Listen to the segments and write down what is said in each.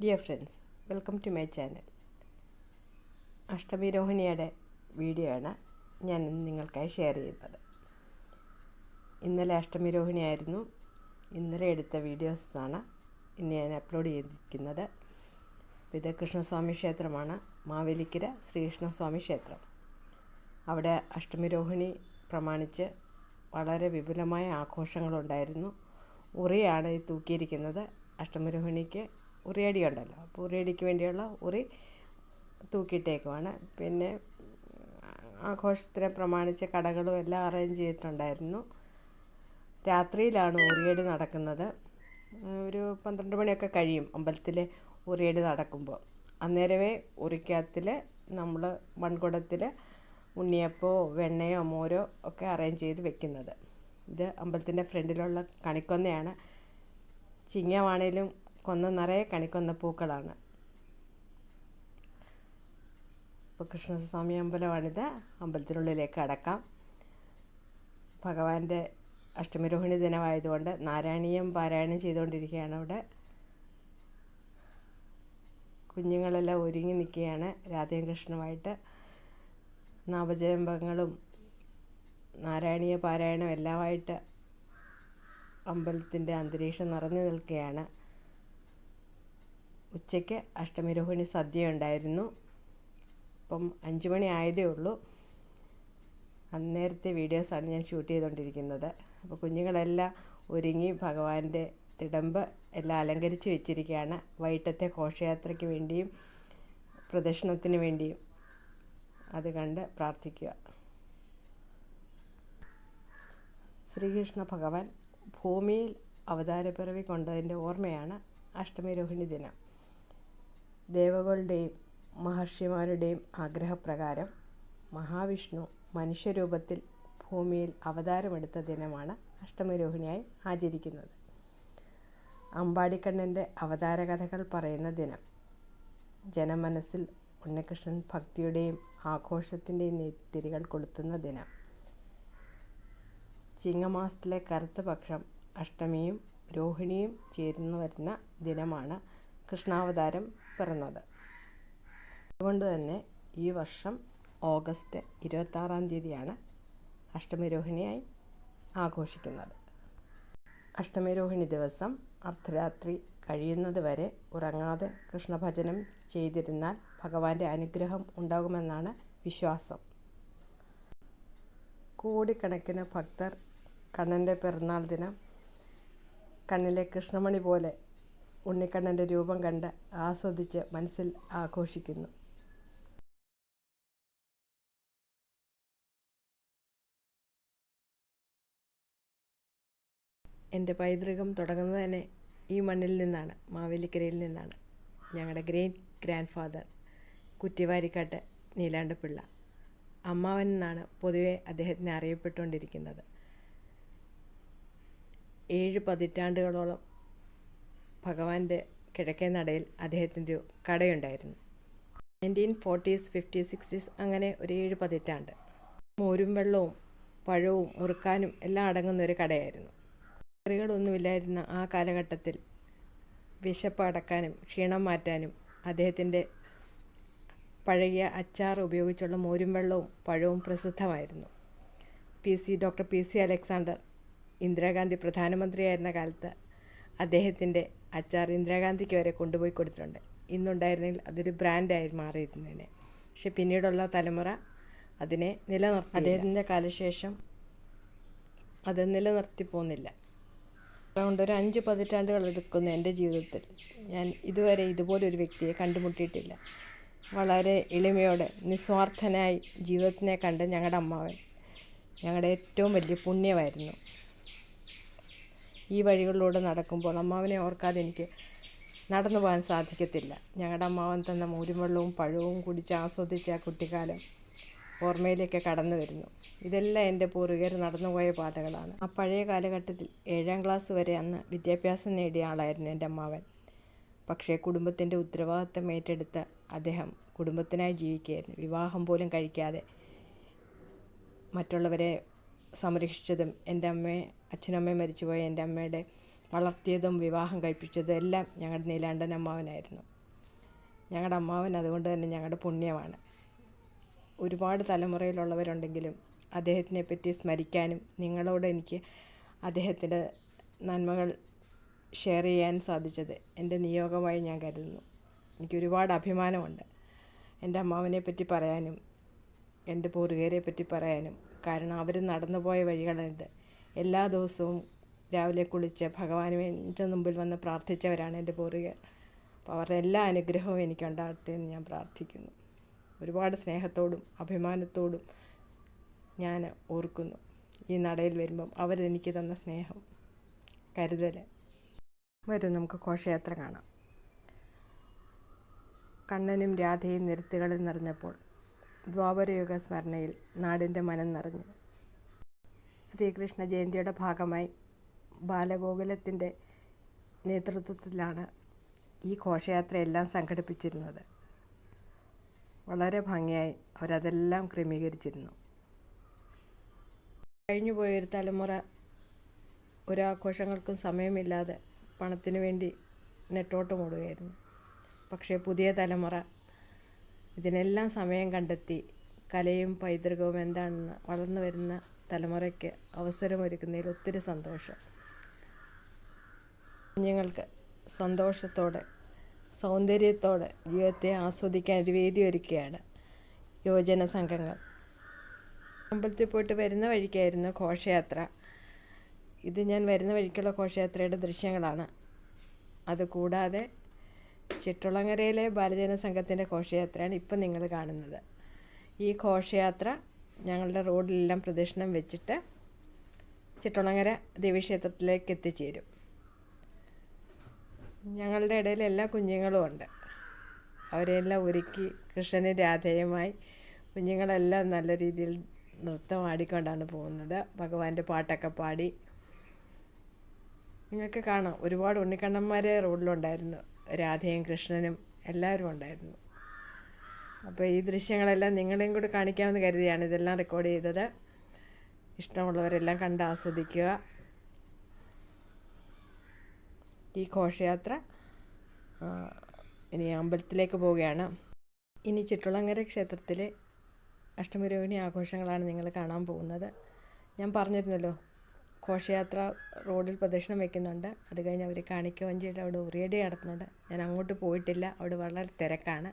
Dear friends welcome to my channel അഷ്ടമിരോഹിണിയുടെ video ആണ് ഞാൻ ഇന്ന് നിങ്ങൾക്കായി ഷെയർ ചെയ്യുന്നത്. ഇന്നലെ അഷ്ടമിരോഹിണി ആയിരുന്നു ഇന്നലെ എടുത്ത വീഡിയോസാണ് ഇന്ന് ഞാൻ അപ്ലോഡ് ചെയ്തിരിക്കുന്നത്. ഇത് കൃഷ്ണസ്വാമി ക്ഷേത്രമാണ്. മാവേലിക്കര ശ്രീകൃഷ്ണസ്വാമി ക്ഷേത്രം. അവിടെ അഷ്ടമിരോഹിണി പ്രമാണിച്ച് വളരെ വിപുലമായ ആഘോഷങ്ങളുണ്ടായിരുന്നു. ഉറിയാണ് ഈ തൂക്കിയിരിക്കുന്നത്. അഷ്ടമിരോഹിണിക്ക് ഉറിയടി ഉണ്ടല്ലോ. അപ്പോൾ ഉറിയടിക്ക് വേണ്ടിയുള്ള ഉറി തൂക്കിയിട്ടേക്കുവാണ്. പിന്നെ ആഘോഷത്തിനെ പ്രമാണിച്ച് കടകളും എല്ലാം അറേഞ്ച് ചെയ്തിട്ടുണ്ടായിരുന്നു. രാത്രിയിലാണ് ഉറിയടി നടക്കുന്നത്. ഒരു പന്ത്രണ്ട് മണിയൊക്കെ കഴിയും അമ്പലത്തിൽ ഉറിയടി നടക്കുമ്പോൾ. അന്നേരമേ ഉറിക്കകത്തിൽ നമ്മൾ മൺകുടത്തിൽ ഉണ്ണിയപ്പോ വെണ്ണയോ മോരോ ഒക്കെ അറേഞ്ച് ചെയ്ത് വെക്കുന്നത്. ഇത് അമ്പലത്തിന്റെ ഫ്രണ്ടിലുള്ള കണിക്കൊന്നയാണ്. ചിങ്ങമാണേലും കൊന്ന നിറയെ കണിക്കൊന്ന പൂക്കളാണ്. ഇപ്പോൾ കൃഷ്ണസ്വാമി അമ്പലമാണിത്. അമ്പലത്തിനുള്ളിലേക്ക് അടക്കാം. ഭഗവാന്റെ അഷ്ടമിരോഹിണി ദിനമായതുകൊണ്ട് നാരായണീയം പാരായണം ചെയ്തുകൊണ്ടിരിക്കുകയാണ് അവിടെ. കുഞ്ഞുങ്ങളെല്ലാം ഒരുങ്ങി നിൽക്കുകയാണ് രാധയും കൃഷ്ണനുമായിട്ട്. നവജയമ്പങ്ങളും നാരായണീയ പാരായണം എല്ലാമായിട്ട് അമ്പലത്തിന്റെ അന്തരീക്ഷം നിറഞ്ഞു നിൽക്കുകയാണ്. ഉച്ചയ്ക്ക് അഷ്ടമിരോഹിണി സദ്യ ഉണ്ടായിരുന്നു. ഇപ്പം അഞ്ച് മണി ആയതേ ഉള്ളൂ. അന്നേരത്തെ വീഡിയോസാണ് ഞാൻ ഷൂട്ട് ചെയ്തുകൊണ്ടിരിക്കുന്നത്. അപ്പോൾ കുഞ്ഞുങ്ങളെല്ലാം ഒരുങ്ങി ഭഗവാന്റെ തിടമ്പ് എല്ലാം അലങ്കരിച്ച് വെച്ചിരിക്കുകയാണ്. വൈകിട്ടത്തെ ഘോഷയാത്രയ്ക്ക് വേണ്ടിയും പ്രദക്ഷിണത്തിന് വേണ്ടിയും അത് കണ്ട് പ്രാർത്ഥിക്കുക. ശ്രീകൃഷ്ണ ഭഗവാൻ ഭൂമിയിൽ അവതാരപ്പിറവി കൊണ്ടതിന്റെ ഓർമ്മയാണ് അഷ്ടമിരോഹിണി ദിനം. ദേവകളുടെയും മഹർഷിമാരുടെയും ആഗ്രഹപ്രകാരം മഹാവിഷ്ണു മനുഷ്യരൂപത്തിൽ ഭൂമിയിൽ അവതാരമെടുത്ത ദിനമാണ് അഷ്ടമരോഹിണിയായി ആചരിക്കുന്നത്. അമ്പാടിക്കണ്ണന്റെ അവതാര കഥകൾ പറയുന്ന ദിനം. ജനമനസ്സിൽ ഉണ്ണികൃഷ്ണൻ ഭക്തിയുടെയും ആഘോഷത്തിന്റെയും നെയ്ത്തിരികൾ കൊളുത്തുന്ന ദിനം. ചിങ്ങമാസത്തിലെ കറുത്ത പക്ഷം അഷ്ടമിയും രോഹിണിയും ചേരുന്നു വരുന്ന ദിനമാണ് കൃഷ്ണാവതാരം പിറന്നത്. അതുകൊണ്ട് തന്നെ ഈ വർഷം ഓഗസ്റ്റ് ഇരുപത്താറാം തീയതിയാണ് അഷ്ടമിരോഹിണിയായി ആഘോഷിക്കുന്നത്. അഷ്ടമിരോഹിണി ദിവസം അർദ്ധരാത്രി കഴിയുന്നത് വരെ ഉറങ്ങാതെ കൃഷ്ണഭജനം ചെയ്തിരുന്നാൽ ഭഗവാന്റെ അനുഗ്രഹം ഉണ്ടാകുമെന്നാണ് വിശ്വാസം. കോടിക്കണക്കിന് ഭക്തർ കണ്ണന്റെ പിറന്നാൾ ദിനം കണ്ണിലെ കൃഷ്ണമണി പോലെ ഉണ്ണിക്കണ്ണന്റെ രൂപം കണ്ട് ആസ്വദിച്ച് മനസ്സിൽ ആഘോഷിക്കുന്നു. എന്റെ പൈതൃകം തുടങ്ങുന്നത് തന്നെ ഈ മണ്ണിൽ നിന്നാണ് മാവേലിക്കരയിൽ നിന്നാണ്. ഞങ്ങളുടെ great grand father Kuttivarikkattu Neelandu Pillai അമ്മാവൻ എന്നാണ് പൊതുവെ അദ്ദേഹത്തിനെ അറിയപ്പെട്ടുകൊണ്ടിരിക്കുന്നത്. ഏഴ് പതിറ്റാണ്ടുകളോളം ഭഗവാന്റെ കിഴക്കേ നടയിൽ അദ്ദേഹത്തിന്റെ കടയുണ്ടായിരുന്നു. നയന്റീൻ ഫോർട്ടീസ് ഫിഫ്റ്റി സിക്സ്റ്റീസ് അങ്ങനെ ഒരു ഏഴ് പതിറ്റാണ്ട്. മോരും വെള്ളവും പഴവും മുറുക്കാനും എല്ലാം അടങ്ങുന്ന ഒരു കടയായിരുന്നു. കറികളൊന്നുമില്ലായിരുന്ന ആ കാലഘട്ടത്തിൽ വിശപ്പ് അടക്കാനും ക്ഷീണം മാറ്റാനും അദ്ദേഹത്തിന്റെ പഴകിയ അച്ചാർ ഉപയോഗിച്ചുള്ള മോരും വെള്ളവും പഴവും പ്രസിദ്ധമായിരുന്നു. P C doctor P C Alexander Indira Gandhi പ്രധാനമന്ത്രിയായിരുന്ന കാലത്ത് അദ്ദേഹത്തിന്റെ അച്ചാർ ഇന്ദിരാഗാന്ധിക്ക് വരെ കൊണ്ടുപോയി കൊടുത്തിട്ടുണ്ട്. ഇന്നുണ്ടായിരുന്നെങ്കിൽ അതൊരു ബ്രാൻഡായി മാറിയിരുന്നതിനെ പക്ഷെ പിന്നീടുള്ള തലമുറ അതിനെ നിലനിർത്തി അദ്ദേഹത്തിന്റെ കാലശേഷം അത് നിലനിർത്തി പോകുന്നില്ല അതുകൊണ്ട് ഒരു അഞ്ച് പതിറ്റാണ്ടുകൾ എടുക്കുന്ന എന്റെ ജീവിതത്തിൽ ഞാൻ ഇതുവരെ ഇതുപോലൊരു വ്യക്തിയെ കണ്ടുമുട്ടിയിട്ടില്ല. വളരെ എളിമയോടെ നിസ്വാർത്ഥനായി ജീവിതത്തിനെ കണ്ട ഞങ്ങളുടെ അമ്മാവൻ ഞങ്ങളുടെ ഏറ്റവും വലിയ പുണ്യമായിരുന്നു. ഈ വഴികളിലൂടെ നടക്കുമ്പോൾ അമ്മാവനെ ഓർക്കാതെ എനിക്ക് നടന്നു പോകാൻ സാധിക്കത്തില്ല. ഞങ്ങളുടെ അമ്മാവൻ തന്ന മൂരുംവെള്ളവും പഴവും കുടിച്ച് ആസ്വദിച്ച ആ കുട്ടിക്കാലം ഓർമ്മയിലേക്ക് കടന്നു വരുന്നു. ഇതെല്ലാം എന്റെ പൂർവികർ നടന്നുപോയ പാതകളാണ്. ആ പഴയ കാലഘട്ടത്തിൽ ഏഴാം ക്ലാസ് വരെ അന്ന് വിദ്യാഭ്യാസം നേടിയ ആളായിരുന്നു എന്റെ അമ്മാവൻ. പക്ഷേ കുടുംബത്തിന്റെ ഉത്തരവാദിത്തം ഏറ്റെടുത്ത അദ്ദേഹം കുടുംബത്തിനായി ജീവിക്കുകയായിരുന്നു. വിവാഹം പോലും കഴിക്കാതെ മറ്റുള്ളവരെ സംരക്ഷിച്ചതും എന്റെ അമ്മയെ അച്ഛനമ്മയും മരിച്ചുപോയ എന്റെ അമ്മയുടെ വളർത്തിയതും വിവാഹം കഴിപ്പിച്ചതും എല്ലാം ഞങ്ങളുടെ നീലാണ്ടൻ അമ്മാവനായിരുന്നു. ഞങ്ങളുടെ അമ്മാവൻ അതുകൊണ്ട് തന്നെ ഞങ്ങളുടെ പുണ്യമാണ്. ഒരുപാട് തലമുറയിലുള്ളവരുണ്ടെങ്കിലും അദ്ദേഹത്തിനെ പറ്റി സ്മരിക്കാനും നിങ്ങളോട് എനിക്ക് അദ്ദേഹത്തിന്റെ നന്മകൾ ഷെയർ ചെയ്യാൻ സാധിച്ചത് എന്റെ നിയോഗമായി ഞാൻ കരുതുന്നു. എനിക്ക് ഒരുപാട് അഭിമാനമുണ്ട് എന്റെ അമ്മാവനെ പറ്റി പറയാനും എന്റെ പൂർവികരെ പറ്റി പറയാനും. കാരണം അവർ നടന്നുപോയ വഴികളാണിത്. എല്ലാ ദിവസവും രാവിലെ കുളിച്ച് ഭഗവാന് വേണ്ടി മുമ്പിൽ വന്ന് പ്രാർത്ഥിച്ചവരാണ് എന്റെ പൂർവികർ അപ്പോൾ അവരുടെ എല്ലാ അനുഗ്രഹവും എനിക്കുണ്ടാകട്ടെ എന്ന് ഞാൻ പ്രാർത്ഥിക്കുന്നു. ഒരുപാട് സ്നേഹത്തോടും അഭിമാനത്തോടും ഞാൻ ഓർക്കുന്നു. ഈ നടയിൽ വരുമ്പം അവരെനിക്ക് തന്ന സ്നേഹം. കരുതൽ വരും നമുക്ക് ഘോഷയാത്ര കാണാം. കണ്ണനും രാധയും നിരത്തുകളിൽ നിറഞ്ഞപ്പോൾ ദ്വാപരയുഗ സ്മരണയിൽ നാടിന്റെ മനം നിറഞ്ഞു ശ്രീകൃഷ്ണ ജയന്തിയുടെ ഭാഗമായി ബാലഗോകുലത്തിന്റെ നേതൃത്വത്തിലാണ് ഈ ഘോഷയാത്രയെല്ലാം സംഘടിപ്പിച്ചിരുന്നത്. വളരെ ഭംഗിയായി അവരതെല്ലാം ക്രമീകരിച്ചിരുന്നു. കഴിഞ്ഞു പോയൊരു തലമുറ ഒരാഘോഷങ്ങൾക്കും സമയമില്ലാതെ പണത്തിന് വേണ്ടി നെട്ടോട്ട് മൂടുകയായിരുന്നു. പക്ഷേ പുതിയ തലമുറ ഇതിനെല്ലാം സമയം കണ്ടെത്തി കലയും പൈതൃകവും എന്താണെന്ന് വളർന്നു വരുന്ന തലമുറയ്ക്ക് അവസരമൊരുക്കുന്നതിൽ ഒത്തിരി സന്തോഷം. കുഞ്ഞുങ്ങൾക്ക് സന്തോഷത്തോടെ സൗന്ദര്യത്തോടെ ജീവിതത്തെ ആസ്വദിക്കാൻ ഒരു വേദി ഒരുക്കുകയാണ് യുവജന സംഘങ്ങൾ. അമ്പലത്തിൽ പോയിട്ട് വരുന്ന വഴിക്കായിരുന്നു ഘോഷയാത്ര. ഇത് ഞാൻ വരുന്ന വഴിക്കുള്ള ഘോഷയാത്രയുടെ ദൃശ്യങ്ങളാണ്. അതുകൂടാതെ ചിട്ടുളങ്ങരയിലെ ബാലജന സംഘത്തിന്റെ ഘോഷയാത്രയാണ് ഇപ്പം നിങ്ങൾ കാണുന്നത്. ഈ ഘോഷയാത്ര ഞങ്ങളുടെ റോഡിലെല്ലാം പ്രദക്ഷിണം വെച്ചിട്ട് ചിട്ടുണങ്ങര ദേവീക്ഷേത്രത്തിലേക്ക് എത്തിച്ചേരും. ഞങ്ങളുടെ ഇടയിൽ എല്ലാ കുഞ്ഞുങ്ങളും ഉണ്ട്. അവരെല്ലാം ഒരുക്കി കൃഷ്ണന് രാധേയമായി കുഞ്ഞുങ്ങളെല്ലാം നല്ല രീതിയിൽ നൃത്തം ആടിക്കൊണ്ടാണ് പോകുന്നത്. ഭഗവാന്റെ പാട്ടൊക്കെ പാടി. നിങ്ങൾക്ക് കാണാം ഒരുപാട് ഉണ്ണിക്കണ്ണന്മാരെ റോഡിലുണ്ടായിരുന്നു. രാധയും കൃഷ്ണനും എല്ലാവരും ഉണ്ടായിരുന്നു. അപ്പോൾ ഈ ദൃശ്യങ്ങളെല്ലാം നിങ്ങളെയും കൂടി കാണിക്കാമെന്ന് കരുതിയാണ് ഇതെല്ലാം റെക്കോർഡ് ചെയ്തത്. ഇഷ്ടമുള്ളവരെല്ലാം കണ്ട് ആസ്വദിക്കുക. ഈ ഘോഷയാത്ര ഇനി അമ്പലത്തിലേക്ക് പോവുകയാണ്. ഇനി ചിറ്റുളങ്ങര ക്ഷേത്രത്തിലെ അഷ്ടമിരോഹിണി ആഘോഷങ്ങളാണ് നിങ്ങൾ കാണാൻ പോകുന്നത്. ഞാൻ പറഞ്ഞിരുന്നല്ലോ ഘോഷയാത്ര റോഡിൽ പ്രദക്ഷിണം വയ്ക്കുന്നുണ്ട് അത് കഴിഞ്ഞ് അവർ കാണിക്ക വഞ്ചിയുടെ അവിടെ ഉറിയടി നടത്തുന്നുണ്ട്. ഞാൻ അങ്ങോട്ട് പോയിട്ടില്ല. അവിടെ വളരെ തിരക്കാണ്.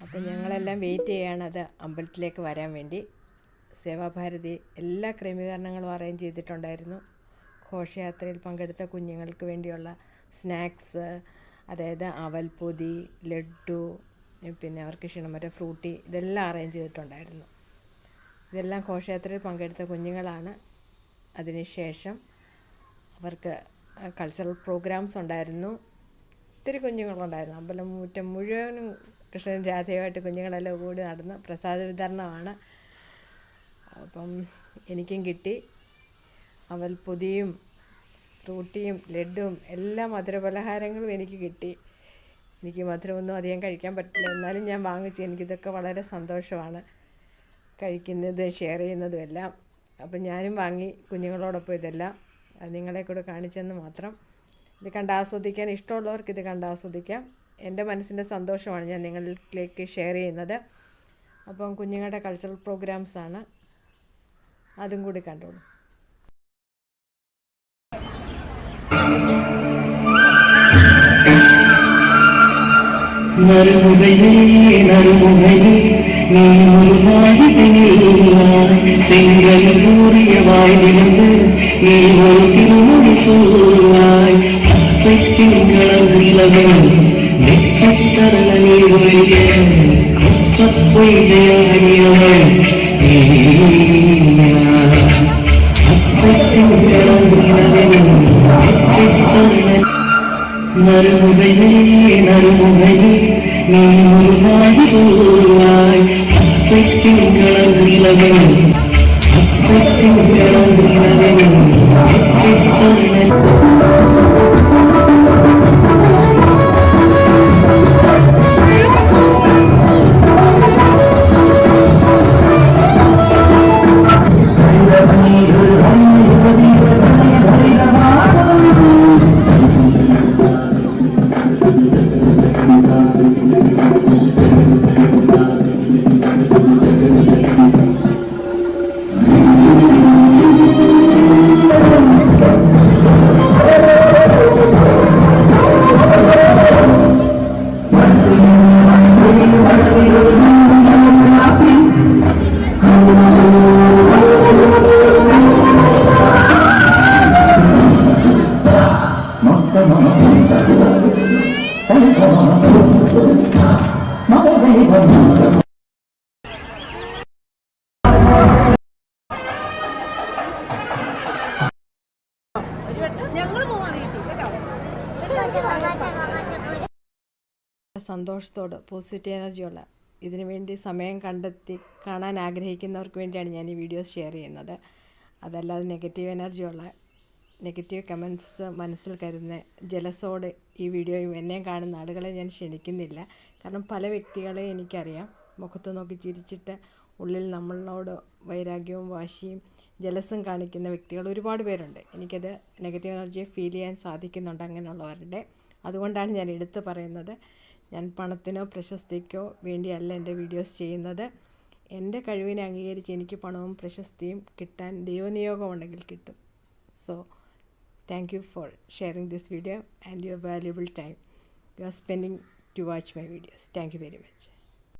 അപ്പോൾ ഞങ്ങളെല്ലാം വെയിറ്റ് ചെയ്യുകയാണ് അത് അമ്പലത്തിലേക്ക് വരാൻ വേണ്ടി. സേവാഭാരതി എല്ലാ ക്രമീകരണങ്ങളും അറേഞ്ച് ചെയ്തിട്ടുണ്ടായിരുന്നു. ഘോഷയാത്രയിൽ പങ്കെടുത്ത കുഞ്ഞുങ്ങൾക്ക് വേണ്ടിയുള്ള സ്നാക്സ് അതായത് അവൽപ്പൊതി ലഡു പിന്നെ അവർക്ക് ക്ഷീണമറ്റ ഫ്രൂട്ടി ഇതെല്ലാം അറേഞ്ച് ചെയ്തിട്ടുണ്ടായിരുന്നു. ഇതെല്ലാം ഘോഷയാത്രയിൽ പങ്കെടുത്ത കുഞ്ഞുങ്ങളാണ്. അതിനുശേഷം അവർക്ക് കൾച്ചറൽ പ്രോഗ്രാംസ് ഉണ്ടായിരുന്നു. ഒത്തിരി കുഞ്ഞുങ്ങളുണ്ടായിരുന്നു. അമ്പലം മുറ്റം മുഴുവനും കൃഷ്ണൻ രാധയുമായിട്ട് കുഞ്ഞുങ്ങളെല്ലാം കൂടി നടന്ന് പ്രസാദ വിതരണമാണ്. അപ്പം എനിക്കും കിട്ടി. അവൽ പൊതിയും ഫ്രൂട്ടിയും ലഡുവും എല്ലാ മധുരപലഹാരങ്ങളും എനിക്ക് കിട്ടി. എനിക്ക് മധുരമൊന്നും അധികം കഴിക്കാൻ പറ്റില്ല. എന്നാലും ഞാൻ വാങ്ങിച്ചു. എനിക്കിതൊക്കെ വളരെ സന്തോഷമാണ് കഴിക്കുന്നത് ഷെയർ ചെയ്യുന്നതും എല്ലാം. അപ്പം ഞാനും വാങ്ങി കുഞ്ഞുങ്ങളോടൊപ്പം ഇതെല്ലാം. നിങ്ങളെ കൂടെ കാണിച്ചെന്ന് മാത്രം. ഇത് കണ്ട് ആസ്വദിക്കാൻ ഇഷ്ടമുള്ളവർക്ക് ഇത് കണ്ട് ആസ്വദിക്കാം. എൻ്റെ മനസ്സിൻ്റെ സന്തോഷമാണ് ഞാൻ നിങ്ങളിലേക്ക് ഷെയർ ചെയ്യുന്നത് അപ്പം കുഞ്ഞുങ്ങളുടെ കൾച്ചറൽ പ്രോഗ്രാംസാണ് അതും കൂടി കണ്ടോളൂ நறுமுகையே நறுமுகையே நீ ஒரு மாளிகையில்லாய் செங்கல் கூறிய வாயிலிருந்து நீ ஒரு திருமொழி சூழ்வாய் அத்தை திங்களம் நறுமுகையே நறுமுகையே நீ முருகாய் சொல்வாய் அத்தைக்கும் கலந்துள்ளவே அத்தைக்கும் கலந்துள்ளவே அத்தைக்கும் கலந்து സന്തോഷത്തോട് പോസിറ്റീവ് എനർജിയുള്ള ഇതിനു വേണ്ടി സമയം കണ്ടെത്തി കാണാൻ ആഗ്രഹിക്കുന്നവർക്ക് വേണ്ടിയാണ് ഞാൻ ഈ വീഡിയോസ് ഷെയർ ചെയ്യുന്നത്. അതല്ലാതെ നെഗറ്റീവ് എനർജിയുള്ള നെഗറ്റീവ് കമൻസ് മനസ്സിൽ കരുതുന്ന ജലസോട് ഈ വീഡിയോയും എന്നെയും കാണുന്ന ആളുകളെ ഞാൻ ക്ഷണിക്കുന്നില്ല. കാരണം പല വ്യക്തികളെ എനിക്കറിയാം. മുഖത്ത് നോക്കി ചിരിച്ചിട്ട് ഉള്ളിൽ നമ്മളോട് വൈരാഗ്യവും വാശിയും ജലസും കാണിക്കുന്ന വ്യക്തികൾ ഒരുപാട് പേരുണ്ട്. എനിക്കത് നെഗറ്റീവ് എനർജിയെ ഫീൽ ചെയ്യാൻ സാധിക്കുന്നുണ്ട് അങ്ങനെയുള്ളവരുടെ. അതുകൊണ്ടാണ് ഞാൻ എടുത്തു പറയുന്നത്. ഞാൻ പണത്തിനോ പ്രശസ്തിക്കോ വേണ്ടിയല്ല എന്റെ വീഡിയോസ് ചെയ്യുന്നത്. എന്റെ കഴിവിനെ അംഗീകരിച്ച് എനിക്ക് പണവും പ്രശസ്തിയും കിട്ടാൻ ദൈവനിയോഗം ഉണ്ടെങ്കിൽ കിട്ടും. So Thank you for sharing this video and your valuable time you are spending to watch my videos. Thank you very much.